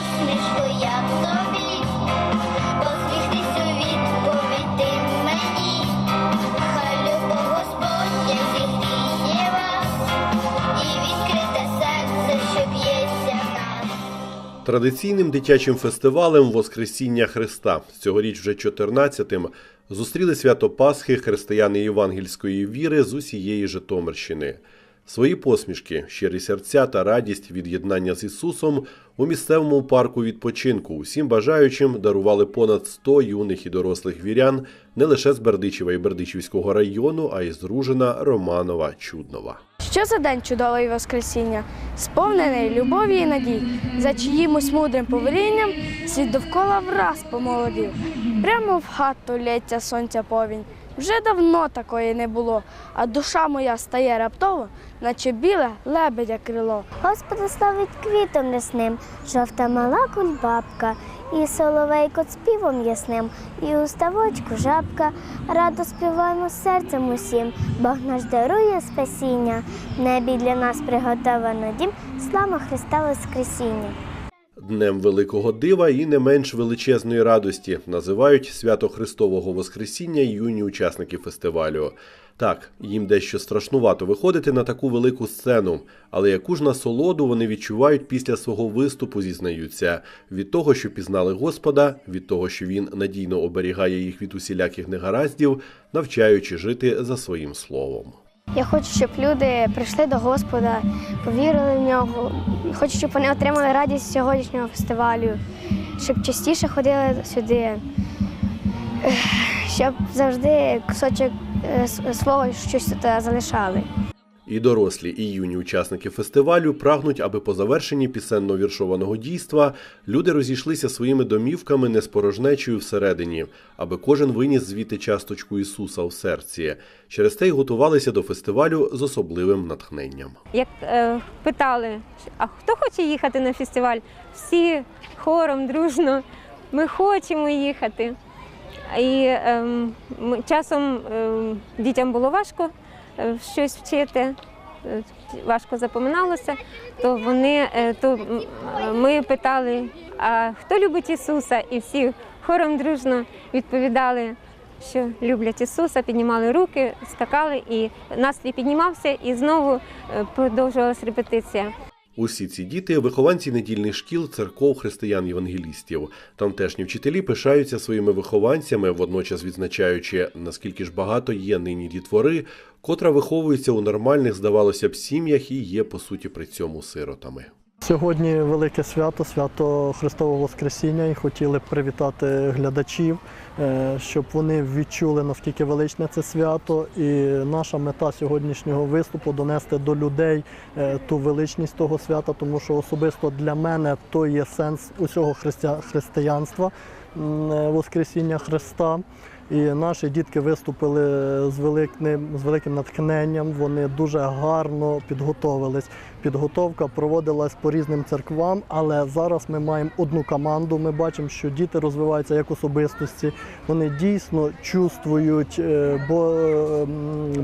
посмішку, як тобі, вас, і відкрите серце, що б'ється в. Традиційним дитячим фестивалем Воскресіння Христа цьогоріч вже 14-тим зустріли свято Пасхи християни євангельської віри з усієї Житомирщини. Свої посмішки, щирі серця та радість від єднання з Ісусом у місцевому парку відпочинку усім бажаючим дарували понад 100 юних і дорослих вірян не лише з Бердичева і Бердичівського району, а й з Ружина, Романова, Чуднова. Що за день чудовий Воскресіння, сповнений любові і надій, за чиїмось мудрим повелінням світ довкола враз помолодів. Прямо в хату лється сонця повінь. Вже давно такої не було, а душа моя стає раптово, наче біле лебедя крило. Господа славить квітом лісним, жовта мала кульбабка, і соловейко співом ясним, і у ставочку жабка. Радо співаємо серцем усім, Бог наш дарує спасіння. В небі для нас приготовано дім, слава Христа Воскресіння. Днем Великого Дива і не менш величезної радості називають свято Христового Воскресіння юні учасники фестивалю. Так, їм дещо страшнувато виходити на таку велику сцену, але яку ж насолоду вони відчувають після свого виступу, зізнаються від того, що пізнали Господа, від того, що він надійно оберігає їх від усіляких негараздів, навчаючи жити за своїм словом. Я хочу, щоб люди прийшли до Господа, повірили в нього. Хочу, щоб вони отримали радість сьогоднішнього фестивалю, щоб частіше ходили сюди, щоб завжди кусочок е, свого щось тут залишали. І дорослі, і юні учасники фестивалю прагнуть, аби по завершенні пісенно-віршованого дійства люди розійшлися своїми домівками не з порожнечою всередині, аби кожен виніс звідти часточку Ісуса в серці. Через те й готувалися до фестивалю з особливим натхненням. Як е, питали, а хто хоче їхати на фестиваль? Всі хором, дружно, ми хочемо їхати. І ми- часом ем, дітям було важко е, щось вчити, е, важко запоминалося, то вони е, то ми питали, а хто любить Ісуса? І всі хором дружно відповідали, що люблять Ісуса, піднімали руки, скакали, і настрій піднімався, і знову е, продовжувалася репетиція. Усі ці діти вихованці недільних шкіл, церков, християн-євангелістів. Тамтешні вчителі пишаються своїми вихованцями, водночас відзначаючи, наскільки ж багато є нині дітвори, котра виховується у нормальних, здавалося б, сім'ях і є по суті при цьому сиротами. Сьогодні велике свято, свято Христового Воскресіння, і хотіли привітати глядачів, е, щоб вони відчули наскільки величне це свято. І наша мета сьогоднішнього виступу донести до людей е, ту величність того свята, тому що особисто для мене то є сенс усього християнства е, Воскресіння Христа. І наші дітки виступили з великим, з великим натхненням. Вони дуже гарно підготовились. Підготовка проводилась по різним церквам, але зараз ми маємо одну команду. Ми бачимо, що діти розвиваються як особистості. Вони дійсно чувствують е, бо-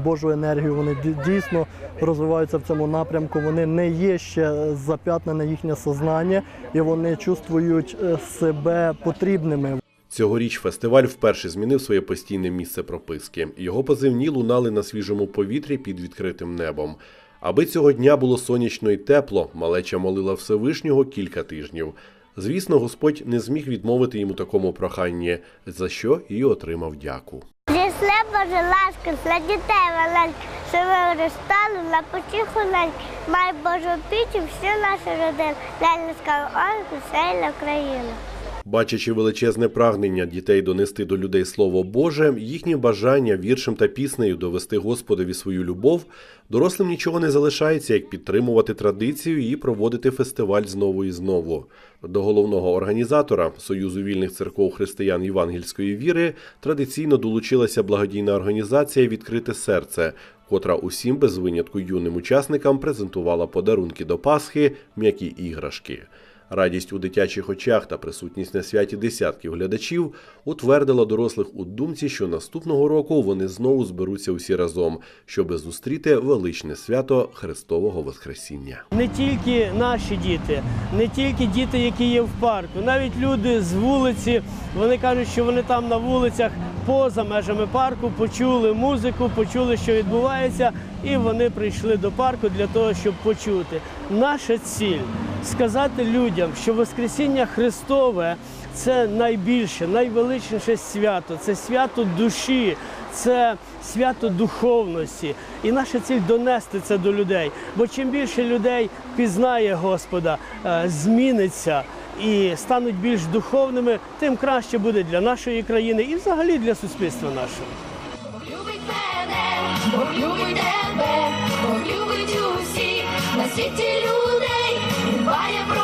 Божу енергію. Вони ді- дійсно розвиваються в цьому напрямку. Вони не є ще зап'ятнене їхнє сознання, і вони чувствують е, себе потрібними. Цьогоріч фестиваль вперше змінив своє постійне місце прописки. Його позивні лунали на свіжому повітрі під відкритим небом. Аби цього дня було сонячно і тепло, малеча молила Всевишнього кілька тижнів. Звісно, Господь не зміг відмовити йому такому проханні, за що і отримав дяку. Зісле Боже ласка, для дітей маленьких, що ви виростали на потіху лень. Май Божу пічу всі наші родини, ляльницька ольку, сейла Україна. Бачачи величезне прагнення дітей донести до людей Слово Боже, їхнє бажання віршем та піснею довести Господові свою любов, дорослим нічого не залишається, як підтримувати традицію і проводити фестиваль знову і знову. До головного організатора Союзу вільних церков християн Євангельської віри традиційно долучилася благодійна організація Відкрите серце, котра усім без винятку юним учасникам презентувала подарунки до Пасхи, м'які іграшки. Радість у дитячих очах та присутність на святі десятків глядачів утвердила дорослих у думці, що наступного року вони знову зберуться усі разом, щоби зустріти величне свято Христового Воскресіння. не тільки наші діти, не тільки діти, які є в парку, навіть люди з вулиці, вони кажуть, що вони там на вулицях поза межами парку почули музику, почули, що відбувається, і вони прийшли до парку для того, щоб почути. Наша ціль сказати людям, що Воскресіння Христове це найбільше, найвеличніше свято, це свято душі, це свято духовності. І наша ціль донести це до людей. Бо чим більше людей пізнає Господа, е, зміниться і стануть більш духовними, тим краще буде для нашої країни і взагалі для суспільства нашого. світі людей, бає.